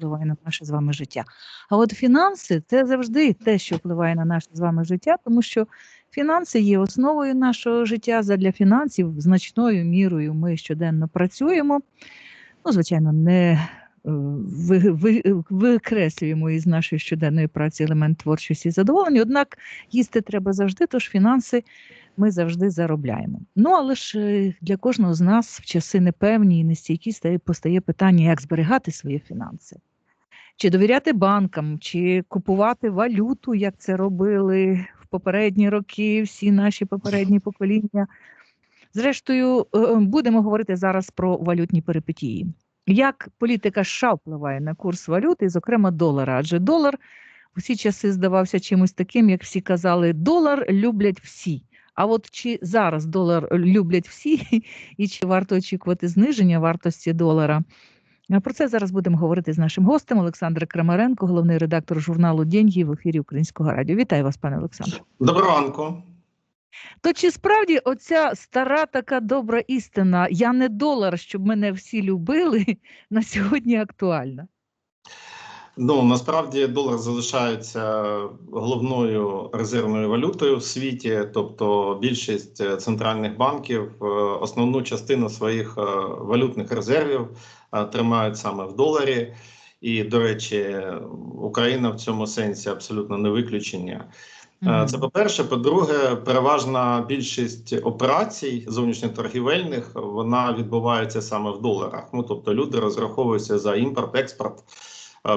впливає на наше з вами життя. А от фінанси це завжди те, що впливає на наше з вами життя, тому що фінанси є основою нашого життя. Задля фінансів значною мірою ми щоденно працюємо. Ну, звичайно, не е, ви, ви, викреслюємо із нашої щоденної праці елемент творчості і задоволення. Однак їсти треба завжди, тож фінанси ми завжди заробляємо. Ну але ж е, для кожного з нас в часи непевні і нестійкі стає постає питання, як зберігати свої фінанси. Чи довіряти банкам, чи купувати валюту, як це робили в попередні роки, всі наші попередні покоління. Зрештою, е, будемо говорити зараз про валютні перипетії. Як політика США впливає на курс валюти, зокрема долара, адже долар усі часи здавався чимось таким, як всі казали, долар люблять всі. А от чи зараз долар люблять всі, і чи варто очікувати зниження вартості долара? Про це зараз будемо говорити з нашим гостем Олександр Крамаренко, головний редактор журналу Деньги в ефірі Українського радіо. Вітаю вас, пане Олександре. Доброго ранку. То чи справді оця стара така добра істина Я не долар, щоб мене всі любили, на сьогодні актуальна? Ну насправді долар залишається головною резервною валютою в світі, тобто більшість центральних банків е, основну частину своїх е, валютних резервів е, тримають саме в доларі. І, до речі, Україна в цьому сенсі абсолютно не виключення. Це по-перше, по-друге, переважна більшість операцій зовнішньоторгівельних вона відбувається саме в доларах. Ну тобто люди розраховуються за імпорт, експорт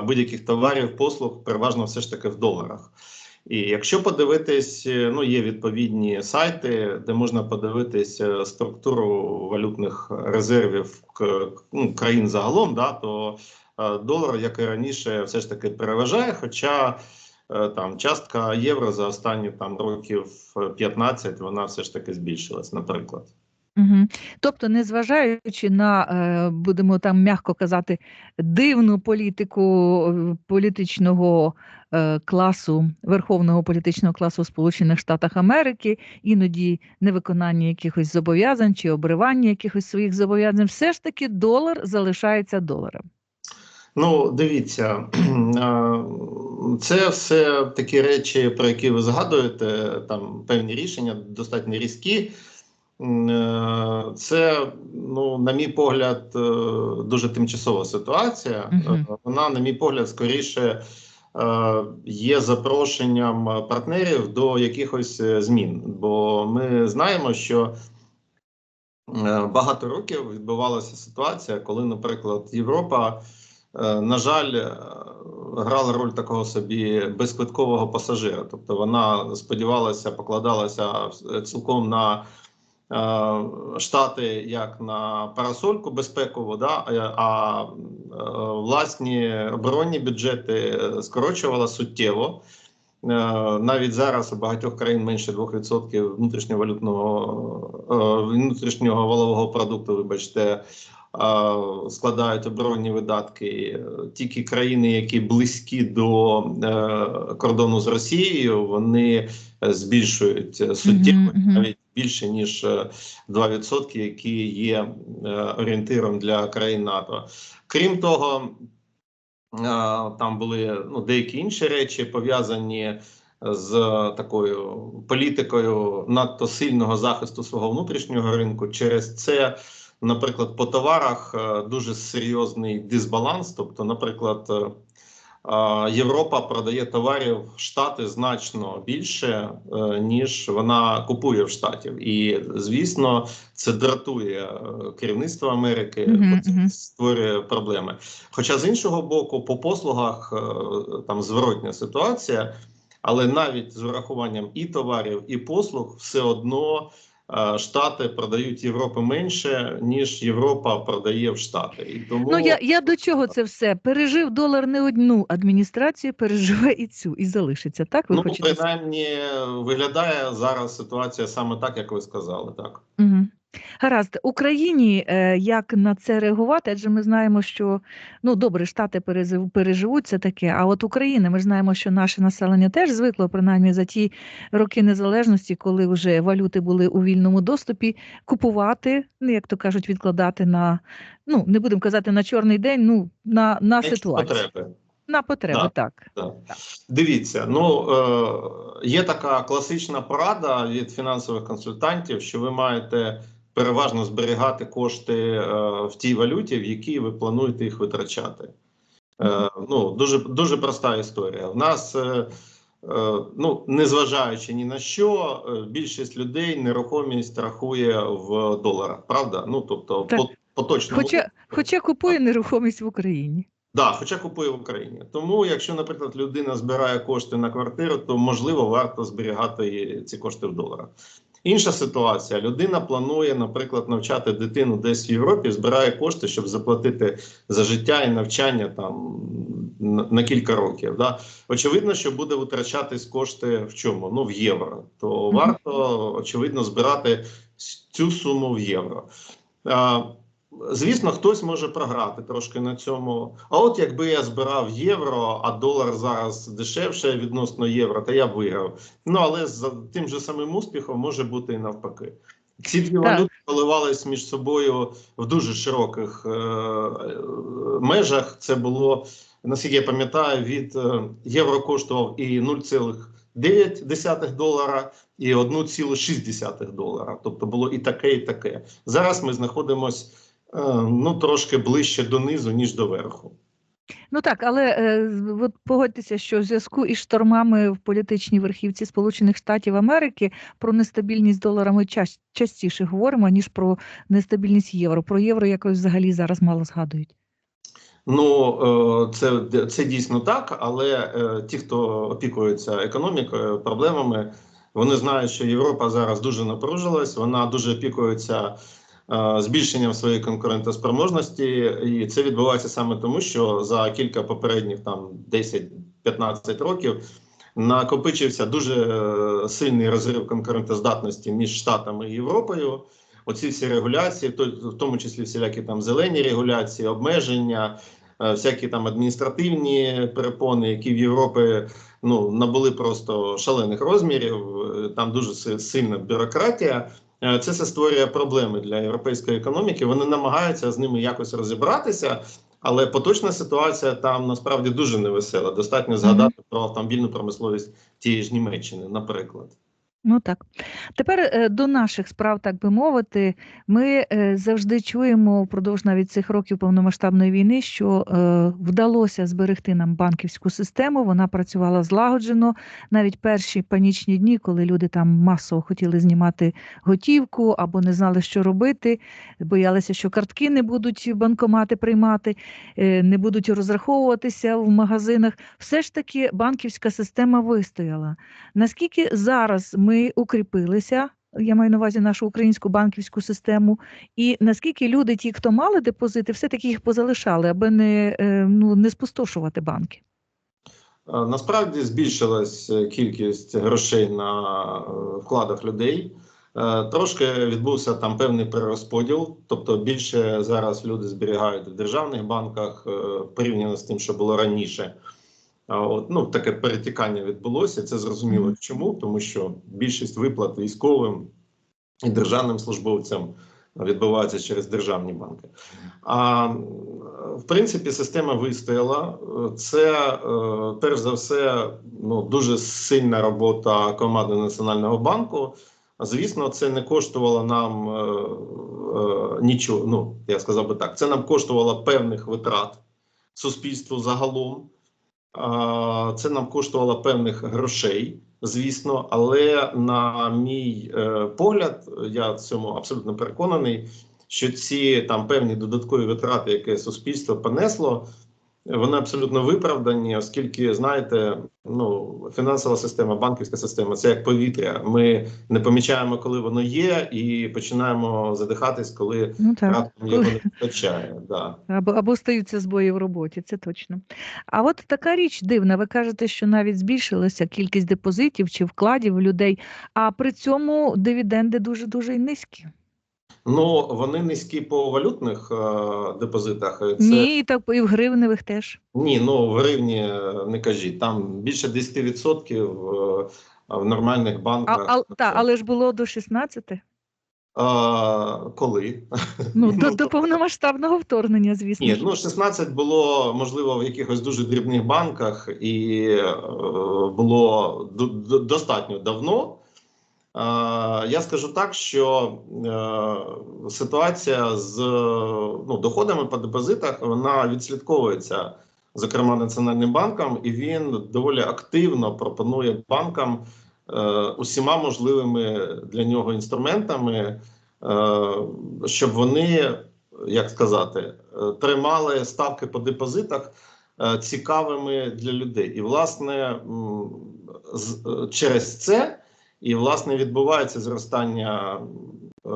будь-яких товарів, послуг, переважно все ж таки в доларах. І якщо подивитись, ну є відповідні сайти, де можна подивитись структуру валютних резервів ну, країн загалом, да, то долар, як і раніше, все ж таки переважає. Хоча там частка євро за останні там років 15 вона все ж таки збільшилась, наприклад. Угу. Тобто, незважаючи на, е, будемо там м'яко казати, дивну політику е, політичного е, класу, верховного політичного класу Сполучених Штатах Америки, іноді невиконання якихось зобов'язань чи обривання якихось своїх зобов'язань, все ж таки долар залишається доларом. Ну, дивіться, це все такі речі, про які ви згадуєте, там певні рішення достатньо різкі. Е, це, ну, на мій погляд, е, дуже тимчасова ситуація. Uh Вона, на мій погляд, скоріше є запрошенням партнерів до якихось змін. Бо ми знаємо, що багато років відбувалася ситуація, коли, наприклад, Європа. На жаль, грала роль такого собі безквиткового пасажира, тобто вона сподівалася, покладалася цілком на Штати як на парасольку безпекову, да, а власні оборонні бюджети скорочувала суттєво. Навіть зараз у багатьох країн менше 2% внутрішнього валютного внутрішнього валового продукту, вибачте, складають оборонні видатки. Тільки країни, які близькі до е, кордону з Росією, вони збільшують суттєво навіть більше ніж 2%, е, які є е, орієнтиром для країн НАТО. Крім того, там були ну, деякі інші речі пов'язані. З такою політикою надто сильного захисту свого внутрішнього ринку через це наприклад, по товарах е, дуже серйозний дисбаланс. Тобто, наприклад, е, Європа продає товарів в Штати значно більше, е, ніж вона купує в Штатів, і звісно, це дратує керівництво Америки, -huh, uh створює проблеми. Хоча з іншого боку, по послугах там зворотня ситуація, але навіть з врахуванням і товарів, і послуг, все одно. Штати продають Європи менше, ніж Європа продає в Штати. І тому ну я я до чого це все пережив долар не одну адміністрацію, переживе і цю і залишиться. Так ви ну, хочете? принаймні виглядає зараз ситуація саме так, як ви сказали, так. Угу. Гаразд, Україні е, як на це реагувати? Адже ми знаємо, що ну добре, штати переживуть це таке. А от Україна, ми ж знаємо, що наше населення теж звикло, принаймні за ті роки незалежності, коли вже валюти були у вільному доступі, купувати, ну як то кажуть, відкладати на ну не будемо казати на чорний день, ну на, на Якщо ситуацію. потреби. На потреби, Да. так. Да. Дивіться, ну е, є така класична порада від фінансових консультантів, що ви маєте переважно зберігати кошти е, в тій валюті, в якій ви плануєте їх витрачати. Е, ну, дуже, дуже проста історія. У нас, е, ну, незважаючи ні на що, більшість людей нерухомість рахує в доларах, правда? Ну, тобто, Так. по, Хоча, хоча купує нерухомість в Україні. Да, хоча купує в Україні. Тому, якщо, наприклад, людина збирає кошти на квартиру, то можливо варто зберігати ці кошти в доларах. Інша ситуація: людина планує, наприклад, навчати дитину десь в Європі, збирає кошти, щоб заплатити за життя і навчання там на, кілька років. Да? Очевидно, що буде витрачатись кошти в чому? Ну в євро. То варто очевидно збирати цю суму в євро. Звісно, хтось може програти трошки на цьому. А от якби я збирав євро, а долар зараз дешевше відносно євро, то я б виграв. Ну але за тим же самим успіхом може бути і навпаки. Ці дві валюти коливались між собою в дуже широких е- е, межах. Це було, наскільки я пам'ятаю, від е, євро коштував і 0,9 долара, і 1,6 долара. Тобто було і таке, і таке. Зараз ми знаходимося ну трошки ближче донизу, ніж до верху. Ну так, але е, от погодьтеся, що в зв'язку із штормами в політичній верхівці Сполучених Штатів Америки про нестабільність долара ми час, частіше говоримо, ніж про нестабільність євро. Про євро якось взагалі зараз мало згадують. Ну е, це, це дійсно так, але е, ті, хто опікується економікою, проблемами, вони знають, що Європа зараз дуже напружилась, вона дуже опікується е, збільшенням своєї конкурентоспроможності, і це відбувається саме тому, що за кілька попередніх там 10-15 років накопичився дуже е, сильний розрив конкурентоздатності між Штатами і Європою. Оці всі регуляції, в тому числі всілякі там зелені регуляції, обмеження, е, всякі там адміністративні перепони, які в Європі ну набули просто шалених розмірів. е, Там дуже сильна бюрократія. Е, Це все створює проблеми для європейської економіки. Вони намагаються з ними якось розібратися. Але поточна ситуація там насправді дуже невесела. Достатньо згадати про автомобільну промисловість тієї ж Німеччини, наприклад. Ну так. Тепер е, до наших справ, так би мовити, ми е, завжди чуємо впродовж навіть цих років повномасштабної війни, що е, вдалося зберегти нам банківську систему. Вона працювала злагоджено. Навіть перші панічні дні, коли люди там масово хотіли знімати готівку або не знали, що робити, боялися, що картки не будуть банкомати приймати, не будуть розраховуватися в магазинах. Все ж таки банківська система вистояла. Наскільки зараз ми укріпилися, я маю на увазі нашу українську банківську систему, і наскільки люди, ті, хто мали депозити, все-таки їх позалишали, аби не, е, ну, не спустошувати банки? Е, Насправді збільшилась е, кількість грошей на вкладах людей. Трошки відбувся там певний перерозподіл, тобто більше зараз люди зберігають в державних банках порівняно з тим, що було раніше. От, ну, таке перетікання відбулося. Це зрозуміло чому, тому що більшість виплат військовим і державним службовцям відбувається через державні банки. А в принципі, система вистояла. Це е, перш за все ну, дуже сильна робота команди Національного банку. Звісно, це не коштувало нам е, е, нічого. Ну, я сказав би так, це нам коштувало певних витрат суспільству загалом. Це нам коштувало певних грошей, звісно, але на мій е, погляд, я в цьому абсолютно переконаний, що ці там певні додаткові витрати, які суспільство понесло, вони абсолютно виправдані, оскільки знаєте, ну фінансова система, банківська система це як повітря. Ми не помічаємо, коли воно є, і починаємо задихатись, коли Ну так. раптом його не вистачає. Да. Або, або стаються збої в роботі, це точно. А от така річ дивна. Ви кажете, що навіть збільшилася кількість депозитів чи вкладів людей, а при цьому дивіденди дуже дуже низькі. Ну вони низькі по валютних е, депозитах. Це Ні, і так і в гривневих теж. ні, ну в гривні е, не кажіть. Там більше 10% е, в нормальних банках. а, та, але ж було до 16. А, коли? Ну, до, Ну, до повномасштабного вторгнення, звісно. Ні, ну 16 було можливо в якихось дуже дрібних банках, і е, було до- до- достатньо давно. Е, я скажу так, що е, ситуація з ну, доходами по депозитах вона відслідковується, зокрема Національним банком, і він доволі активно пропонує банкам е, усіма можливими для нього інструментами, щоб вони як сказати, тримали ставки по депозитах цікавими для людей. І, власне, через це і власне відбувається зростання е,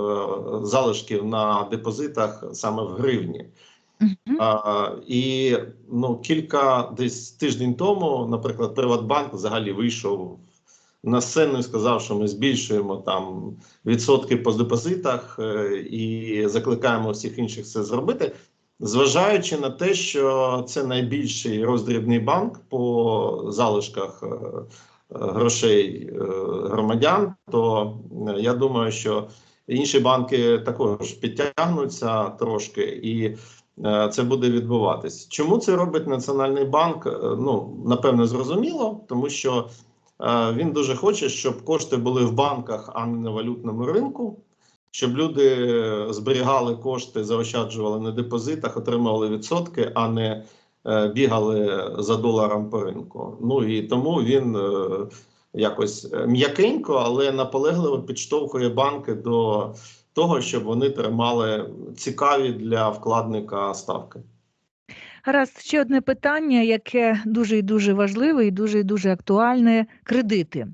залишків на депозитах саме в гривні. Мгм. А, і ну, кілька десь тиждень тому, наприклад, Приватбанк взагалі вийшов на сцену і сказав, що ми збільшуємо там відсотки по депозитах е, і закликаємо всіх інших це зробити, зважаючи на те, що це найбільший роздрібний банк по залишках е, грошей е, громадян, то е, я думаю, що інші банки також підтягнуться трошки і. Е, Це буде відбуватись. Чому це робить Національний банк? Ну напевно, зрозуміло, тому що він дуже хоче, щоб кошти були в банках, а не на валютному ринку, щоб люди зберігали кошти, заощаджували на депозитах, отримували відсотки, а не бігали за доларом по ринку. Ну і тому він е, якось е, м'якенько, але наполегливо підштовхує банки до того, щоб вони тримали цікаві для вкладника ставки. Гаразд, ще одне питання, яке дуже і дуже важливе і дуже і дуже актуальне кредити.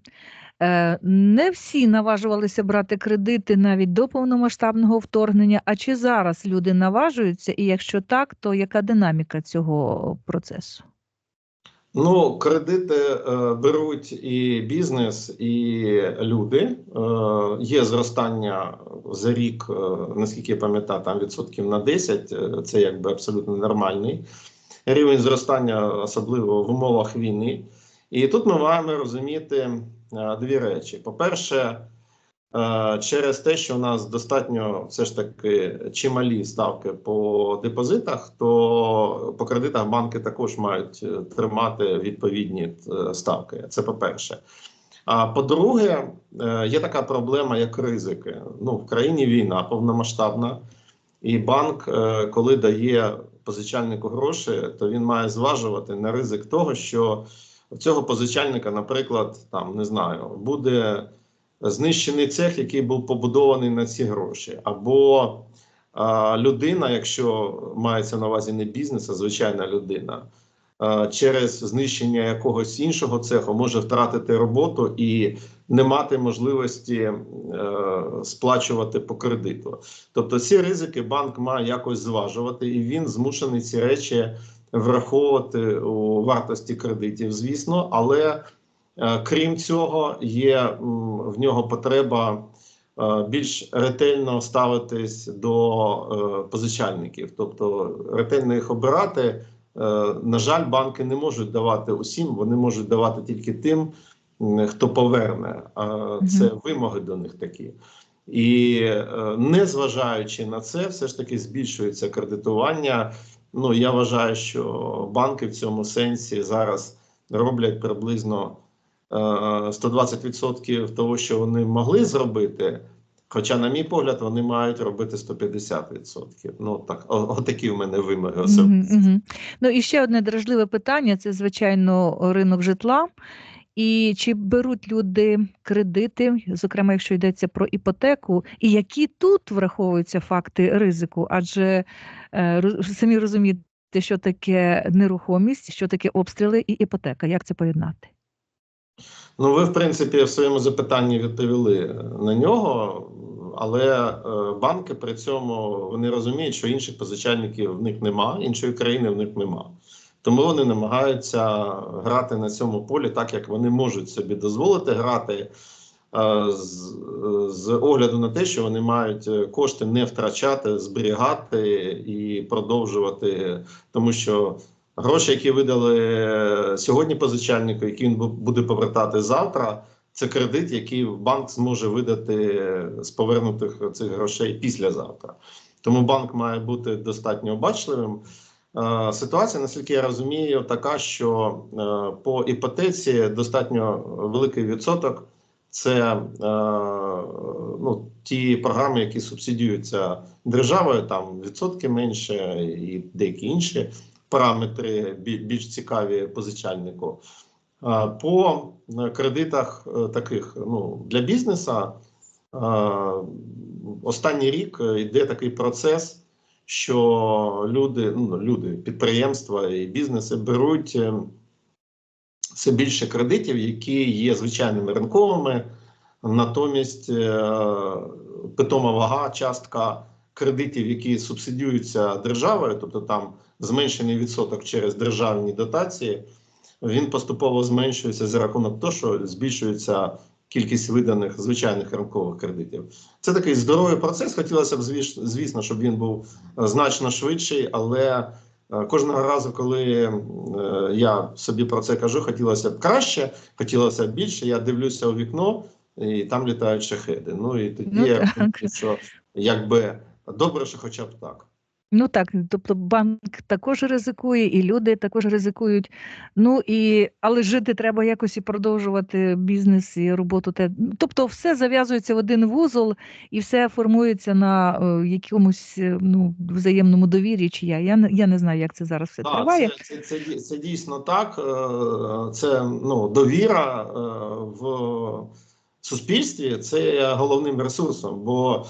Е, Не всі наважувалися брати кредити навіть до повномасштабного вторгнення. А чи зараз люди наважуються? І якщо так, то яка динаміка цього процесу? Ну, кредити е, беруть і бізнес, і люди. Е, є зростання за рік, е, наскільки я пам'ятаю, там відсотків на 10. Е, Це якби абсолютно нормальний рівень зростання, особливо в умовах війни. І тут ми маємо розуміти дві речі: по-перше, е, через те, що у нас достатньо все ж таки чималі ставки по депозитах, то по кредитах банки також мають е, тримати відповідні е, ставки. Це по-перше. А по-друге, е, є така проблема, як ризики. Ну, в країні війна повномасштабна, і банк, е, коли дає позичальнику гроші, то він має зважувати на ризик того, що в цього позичальника, наприклад, там не знаю, буде знищений цех, який був побудований на ці гроші, або а, людина, якщо мається на увазі не бізнес, а звичайна людина, через знищення якогось іншого цеху може втратити роботу і не мати можливості е, сплачувати по кредиту. Тобто ці ризики банк має якось зважувати, і він змушений ці речі враховувати у вартості кредитів, звісно, але Е, Крім цього, є в нього потреба е, більш ретельно ставитись до е, позичальників, тобто ретельно їх обирати. На жаль, банки не можуть давати усім, вони можуть давати тільки тим, хто поверне. А Це вимоги до них такі. І е, незважаючи на це, все ж таки збільшується кредитування. Ну я вважаю, що банки в цьому сенсі зараз роблять приблизно е, 120% того, що вони могли зробити. Хоча, на мій погляд, вони мають робити 150%. Ну так, отакі в мене вимоги Мгм, особисті. мгм. Ну і ще одне дражливе питання: це звичайно ринок житла. І чи беруть люди кредити, зокрема, якщо йдеться про іпотеку, і які тут враховуються факти ризику? Адже е, самі розумієте, що таке нерухомість, що таке обстріли і іпотека. Як це поєднати? Ну, ви, в принципі, в своєму запитанні відповіли на нього, але е, банки при цьому вони розуміють, що інших позичальників в них нема, іншої країни в них нема. Тому вони намагаються грати на цьому полі так, як вони можуть собі дозволити грати. е, з, з огляду на те, що вони мають е, кошти не втрачати, зберігати і продовжувати, тому що гроші, які видали е, сьогодні позичальнику, які він буде повертати завтра. Це кредит, який банк зможе видати з повернутих цих грошей післязавтра. Тому банк має бути достатньо обачливим. Е, Ситуація, наскільки я розумію, така, що е, по іпотеці достатньо великий відсоток це е, ну, ті програми, які субсидіюються державою, там відсотки менше і деякі інші параметри більш цікаві позичальнику. По кредитах таких ну, для бізнесу е, останній рік йде такий процес, що люди, ну, люди, підприємства і бізнеси беруть е, все більше кредитів, які є звичайними ринковими. Натомість е, питома вага, частка кредитів, які субсидіюються державою, тобто там зменшений відсоток через державні дотації, він поступово зменшується за рахунок того, що збільшується кількість виданих звичайних ринкових кредитів. Це такий здоровий процес. Хотілося б, звіс- звісно, щоб він був е, значно швидший, але е, кожного разу, коли е, я собі про це кажу, хотілося б краще, хотілося б більше. Я дивлюся у вікно, і там літають шахеди. Ну і тоді Ну, я так. що якби добре, що хоча б так. Ну так, тобто банк також ризикує, і люди також ризикують. Ну і але жити треба якось і продовжувати бізнес і роботу. Те. Тобто, все зав'язується в один вузол і все формується на е, якомусь е, ну, взаємному довір'ї. Чи я? Я не я не знаю, як це зараз все Так, триває. це, це, це, це дійсно так. Е, Це ну, довіра в суспільстві це головним ресурсом, бо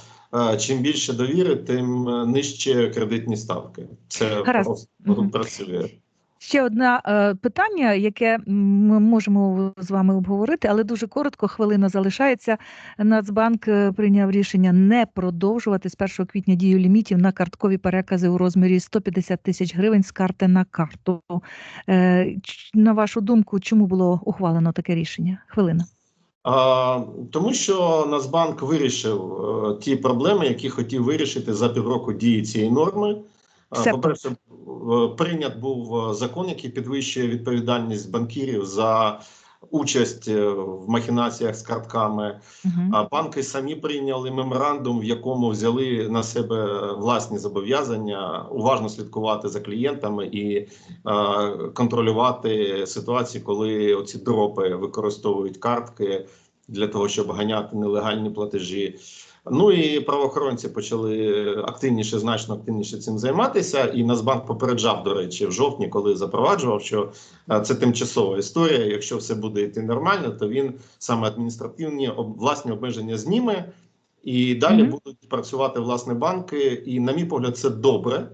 чим більше довіри, тим е, нижче кредитні ставки. Це Гаразд. просто Мгм. працює. Ще одне е, питання, яке ми можемо з вами обговорити, але дуже коротко, хвилина залишається. Нацбанк е, прийняв рішення не продовжувати з 1 квітня дію лімітів на карткові перекази у розмірі 150 тисяч гривень з карти на карту. На вашу думку, чому було ухвалено таке рішення? Хвилина. А, тому що Нацбанк вирішив е, ті проблеми, які хотів вирішити за півроку дії цієї норми. А, По-перше, е, прийнят був е, закон, який підвищує відповідальність банкірів за участь е, в махінаціях з картками. Угу. Банки самі прийняли меморандум, в якому взяли на себе власні зобов'язання уважно слідкувати за клієнтами і е, контролювати ситуації, коли оці дропи використовують картки для того, щоб ганяти нелегальні платежі. Ну і правоохоронці почали активніше, значно активніше цим займатися. І Нацбанк попереджав, до речі, в жовтні, коли запроваджував, що е, це тимчасова історія. Якщо все буде йти нормально, то він саме адміністративні власні обмеження зніме, і далі Мгм. будуть працювати власне банки. І, на мій погляд, це добре,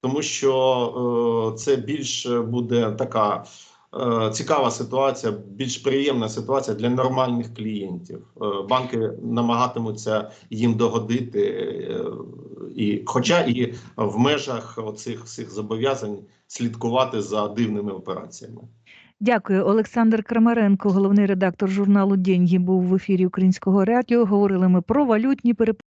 тому що е, це більш буде така. Е, Цікава ситуація, більш приємна ситуація для нормальних клієнтів. Е, Банки намагатимуться їм догодити, е, і, хоча і в межах оцих всіх зобов'язань слідкувати за дивними операціями. Дякую. Олександр Крамаренко, головний редактор журналу Деньги, був в ефірі Українського радіо. Говорили ми про валютні переплати.